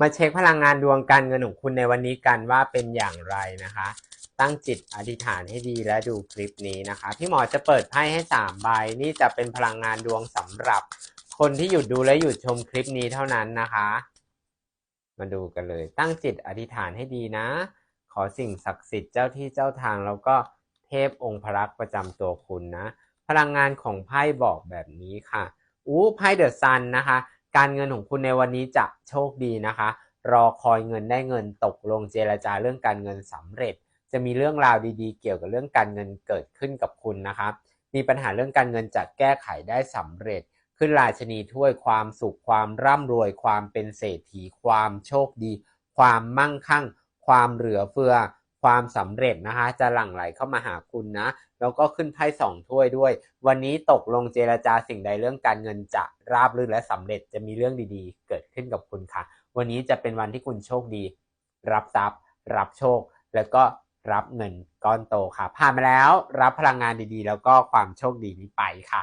มาเช็คพลังงานดวงการเงินของคุณในวันนี้กันว่าเป็นอย่างไรนะคะ ตั้งจิตอธิษฐานให้ดีและดูคลิปนี้นะคะ พี่หมอจะเปิดไพ่ให้สามใบนี่จะเป็นพลังงานดวงสำหรับ คนที่หยุดดูและหยุดชมคลิปนี้เท่านั้นนะคะ มาดูกันเลย ตั้งจิตอธิษฐานให้ดีนะ ขอสิ่งศักดิ์สิทธิ์เจ้าที่เจ้าทางแล้วก็เทพองค์พระรักประจำตัวคุณนะ พลังงานของไพ่บอกแบบนี้ค่ะอู้ไพ่เดอะซันนะคะ การเงินของคุณในวันนี้จะโชคดีนะคะ รอคอยเงินได้เงินตกลงเจรจาเรื่องการเงินสำเร็จ จะมีเรื่องราวดีๆ เกี่ยวกับเรื่องการเงินเกิดขึ้นกับคุณนะคะมีปัญหาเรื่องการเงินจะแก้ไขได้สำเร็จ ขึ้นราชนีถ้วยความสุขความร่ำรวย ความเป็นเศรษฐี ความโชคดี ความมั่งคั่ง ความเหลือเฟือ ความสำเร็จนะคะ จะหลั่งไหลเข้ามาหาคุณนะ แล้วก็ขึ้นไพ่สองถ้วยด้วย วันนี้ตกลงเจรจาสิ่งใดเรื่องการเงินจะราบรื่นและสำเร็จจะมีเรื่องดีๆ เกิดขึ้นกับคุณค่ะ วันนี้จะเป็นวันที่คุณโชคดี รับทรัพย์ รับโชค แล้วก็รับเงินก้อนโตค่ะผ่านมาแล้ว รับพลังงานดีๆ แล้วก็ความโชคดีนี้ไปค่ะ